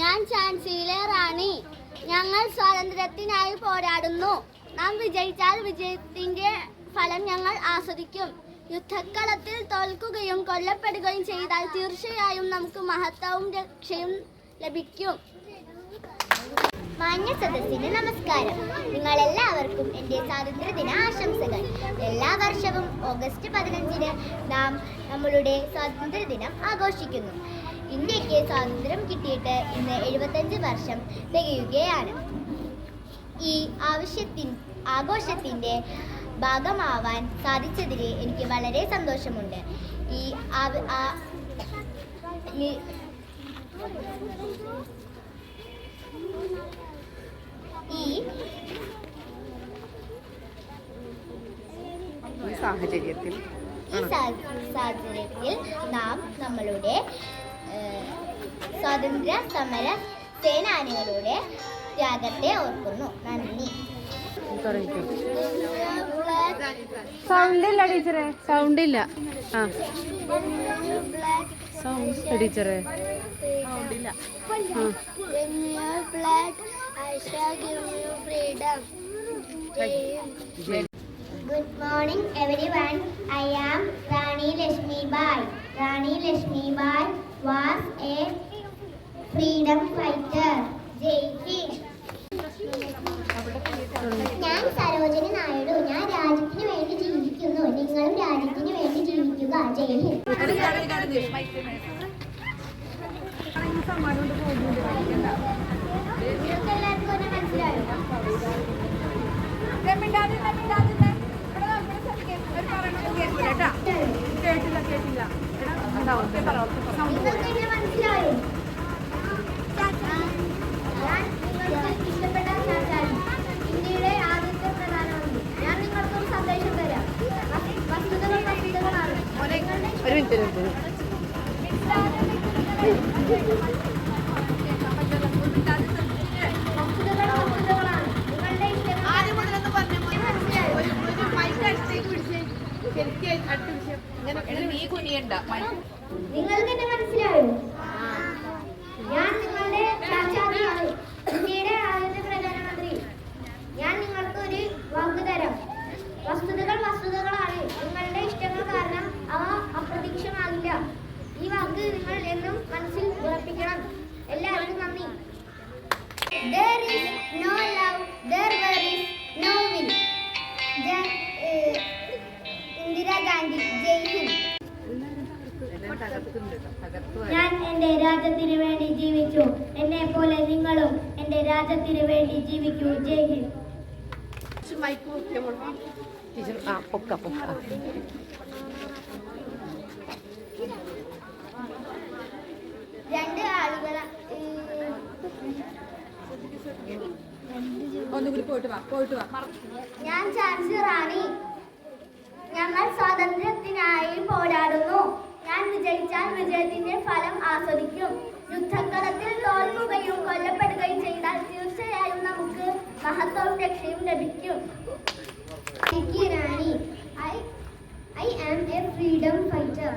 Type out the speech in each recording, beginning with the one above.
ഞാൻ ചാൻസിലെ റാണി. ഞങ്ങൾ സ്വാതന്ത്ര്യത്തിനായി പോരാടുന്നു. നാം വിജയിച്ചാൽ വിജയത്തിന്റെ ഫലം ഞങ്ങൾ ആസ്വദിക്കും. യുദ്ധക്കളത്തിൽ തോൽക്കുകയും കൊല്ലപ്പെടുകയും ചെയ്താൽ തീർച്ചയായും നമുക്ക് മഹത്വവും രക്ഷയും ലഭിക്കും. മാന്യ സദസ്സിന് നമസ്കാരം. നിങ്ങൾ എല്ലാവർക്കും എന്റെ സ്വാതന്ത്ര്യദിന ആശംസകൾ. എല്ലാ വർഷവും ഓഗസ്റ്റ് പതിനഞ്ചിന് നാം നമ്മളുടെ സ്വാതന്ത്ര്യദിനം ആഘോഷിക്കുന്നു. ഇന്ത്യയ്ക്ക് സ്വാതന്ത്ര്യം കിട്ടിയിട്ട് ഇന്ന് എഴുപത്തഞ്ച് വർഷം തികയുകയാണ്. ഈ ആവശ്യത്തിൻ ആഘോഷത്തിന്റെ ഭാഗമാവാൻ സാധിച്ചതിൽ എനിക്ക് വളരെ സന്തോഷമുണ്ട്. ഈ ഈ- സാഹചര്യത്തിൽ ഈ സാഹചര്യത്തിൽ നാം നമ്മളുടെ സ്വാതന്ത്ര്യ സമര സേനാനികളുടെ ത്യാഗത്തെ ഓർക്കുന്നു. നന്ദി. സൗണ്ടില്ല ടീച്ചറെ. സൗണ്ടില്ല. ആ. സൗണ്ട് ടീച്ചറെ. Good morning everyone I am Rani Lakshmi Bai Rani Lakshmi Bai was a freedom fighter. ഞാൻ സരോജിനി നായിഡു. ഞാൻ രാജ്യത്തിന് വേണ്ടി ജീവിക്കുന്നു. നിങ്ങളും രാജ്യത്തിന് വേണ്ടി ജീവിക്കുക. ജയ് ഹിന്ദ്. ഒരു മിനിറ്റ് ഒരു മിനിറ്റ് വസ്തുതകൾ വസ്തുതകളാണ് നിങ്ങളുടെ ഇങ്ങനെ നീ കുനിയണ്ട. നിങ്ങൾക്ക് ഞാൻ എന്റെ രാജ്യത്തിന് വേണ്ടി ജീവിച്ചു. എന്നെ പോലെ നിങ്ങളും എന്റെ രാജ്യത്തിന് വേണ്ടി ജീവിക്കൂ. ജയ് ഹിന്ദ്. രണ്ട് ആളുകൾ ഒന്നുകൂടി പോയിട്ട് വാ പോയിട്ട് വാ ഞാൻ ചാൻസി റാണി. ഞങ്ങൾ സ്വാതന്ത്ര്യത്തിനായി പോരാടുന്നു. ഞാൻ വിജയിച്ചാൽ വിജയത്തിന്റെ ഫലം ആസ്വദിക്കും യുദ്ധക്കളത്തിൽ തോൽക്കുകയും കൊല്ലപ്പെടുകയും ചെയ്താൽ തീർച്ചയായും നമുക്ക് മഹത്വവും രക്ഷയും ലഭിക്കും Vicky Rani. I, I am a freedom fighter.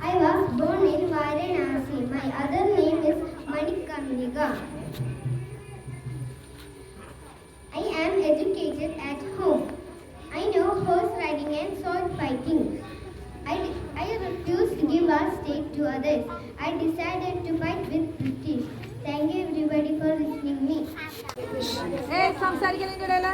I was born in Varanasi. My other name is Manikarnika. I am educated at home. I know horse riding and sword fighting. I, I refuse to give our state to others. I decided to fight with British. Thank you everybody for listening me. ഏ സംസാരിക്കുന്നതിൻ്റെ